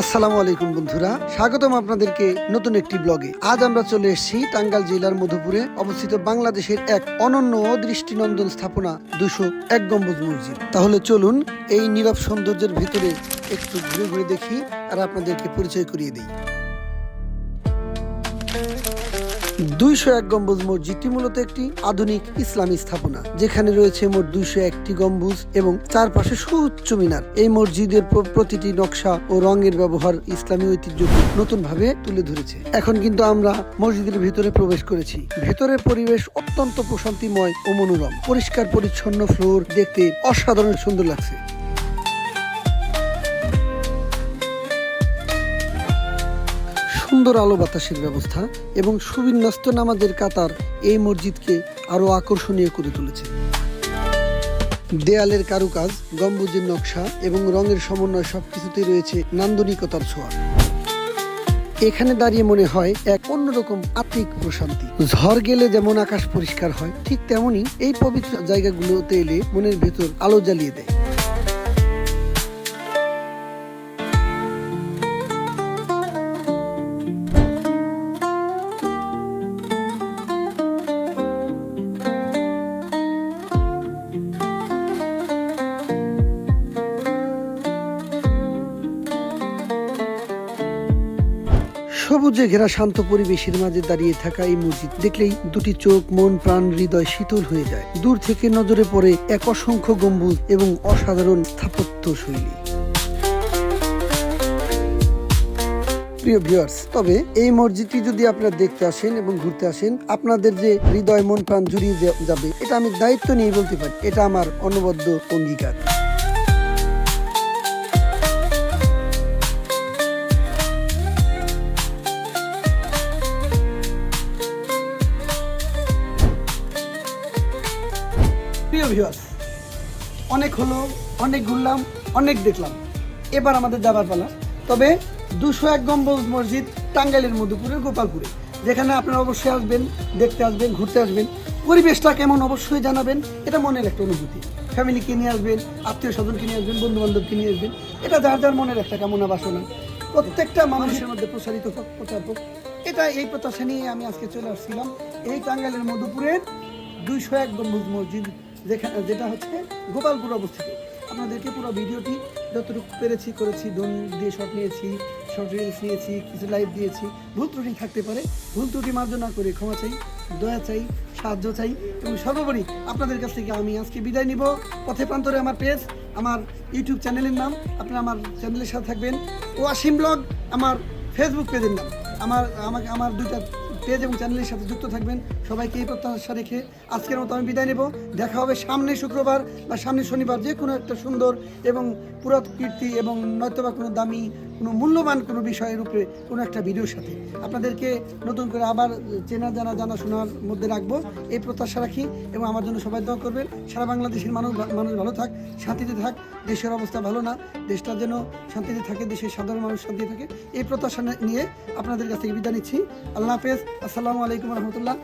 আসসালামু আলাইকুম বন্ধুরা। স্বাগতম আপনাদেরকে নতুন একটি ব্লগে। আজ আমরা চলে এসেছি টাঙ্গাল জেলার মধুপুরে অবস্থিত বাংলাদেশের এক অনন্য দৃষ্টিনন্দন স্থাপনা দুশো এক গম্বুজ মসজিদ। তাহলে চলুন এই নীরব সৌন্দর্যের ভিতরে একটু ঘুরে ঘুরে দেখি আর আপনাদেরকে পরিচয় করিয়ে দিই। দুইশো এক গম্বুজ মসজিদটি মূলত একটি আধুনিক ইসলামী স্থাপনা। যেখানে রয়েছে মোট দুইশো একটি গম্বুজ এবং চারপাশে সুউচ্চ মিনার। এই মসজিদের প্রতিটি নকশা ও রঙের ব্যবহার ইসলামী ঐতিহ্যকে নতুন ভাবে তুলে ধরেছে। এখন কিন্তু আমরা মসজিদের ভিতরে প্রবেশ করেছি। ভেতরের পরিবেশ অত্যন্ত প্রশান্তিময় ও মনোরম। পরিষ্কার পরিচ্ছন্ন ফ্লোর দেখতে অসাধারণ সুন্দর লাগছে। সুন্দর আলো বাতাসের ব্যবস্থা এবং সুবিন্যস্ত নামাজের কাতার এই মসজিদকে আরও আকর্ষণীয় করে তুলেছে। দেয়ালের কারুকাজ, গম্বুজের নকশা এবং রঙের সমন্বয় সবকিছুতেই রয়েছে নান্দনিকতার ছোঁয়া। এখানে দাঁড়িয়ে মনে হয় এক অন্যরকম আত্মিক প্রশান্তি। ঝড় গেলে যেমন আকাশ পরিষ্কার হয়, ঠিক তেমনি এই পবিত্র জায়গাগুলোতে এলে মনের ভেতর আলো জ্বালিয়ে দেয়। সবুজে ঘেরা শান্ত পরিবেশের মাঝে দাঁড়িয়ে থাকা এই মসজিদ দেখলেই দুটি চোখ, মন, প্রাণ, হৃদয় শীতল হয়ে যায়। দূর থেকে নজরে পড়ে এক অসংখ্য গম্বুজ এবং অসাধারণ স্থাপত্য শৈলী প্রিয় ভিউয়ার্স, তবে এই মসজিদটি যদি আপনারা দেখতে আসেন এবং ঘুরতে আসেন, আপনাদের যে হৃদয়, মন, প্রাণ জুড়িয়ে যাবে, এটা আমি দায়িত্ব নিয়ে বলতে পারি, এটা আমার অনবদ্য অঙ্গীকার। প্রিয় ভিউয়ার্স অনেক হলো, অনেক ঘুরলাম, অনেক দেখলাম। এবার আমাদের যাবার পালা। তবে দুশো এক গম্বুজ মসজিদ টাঙ্গাইলের মধুপুরের গোপালপুরে, যেখানে আপনারা অবশ্যই আসবেন, দেখতে আসবেন, ঘুরতে আসবেন। পরিবেশটা কেমন অবশ্যই জানাবেন, এটা মনের একটা অনুভূতি। ফ্যামিলিকে নিয়ে আসবেন, আত্মীয় স্বজনকে নিয়ে আসবেন বন্ধু বান্ধবকে নিয়ে আসবেন, এটা যার যার মনের একটা কামনা বাসনা। প্রত্যেকটা মানুষের মধ্যে প্রসারিত হোক, প্রচার হোক, এটা এই প্রত্যাশা নিয়ে আমি আজকে চলে আসছিলাম, এই টাঙ্গাইলের মধুপুরের দুইশো এক গম্বুজ মসজিদ যেখানে যেটা হচ্ছে গোপালপুর অবস্থিত। আপনাদেরকে পুরো ভিডিওটি যতটুকু পেরেছি করেছি ড্রোন দিয়ে শট নিয়েছি শর্ট রিলস নিয়েছি, কিছু লাইভ দিয়েছি, ভুল ত্রুটি থাকতে পারে, ভুল ত্রুটি মার্জনা করে ক্ষমা চাই, দয়া চাই, সাহায্য চাই এবং সর্বোপরি আপনাদের কাছ থেকে আমি আজকে বিদায় নিব। পথে প্রান্তরে আমার পেজ আমার ইউটিউব চ্যানেলের নাম, আপনারা আমার চ্যানেলের সাথে থাকবেন। ওয়াসিম ব্লগ আমার ফেসবুক পেজের নাম। আমার, আমাকে, আমার দুইটা পেজ এবং চ্যানেলের সাথে যুক্ত থাকবেন। সবাইকে এই প্রত্যাশা রেখে আজকের মতো আমি বিদায় নেব। দেখা হবে সামনে শুক্রবার বা সামনে শনিবার যে কোনো একটা সুন্দর এবং পুরাত কীর্তি এবং নয়তো বা কোনো দামি কোনো মূল্যবান কোনো বিষয়ের উপরে কোনো একটা ভিডিওর সাথে। আপনাদেরকে নতুন করে আবার চেনা জানা জানা শোনার মধ্যে রাখব। এই প্রত্যাশা রাখি এবং আমার জন্য সবাই দোয়া করবেন। সারা বাংলাদেশের মানুষ মানুষ ভালো থাক, শান্তিতে থাক। দেশের অবস্থা ভালো না। দেশটা যেন শান্তিতে থাকে, দেশের সাধারণ মানুষ শান্তিতে থাকে। এই প্রত্যাশা নিয়ে আপনাদের কাছ থেকে বিদায় নিচ্ছি। আল্লাহ হাফেজ। আসসালামু আলাইকুম রহমতুল্লাহ।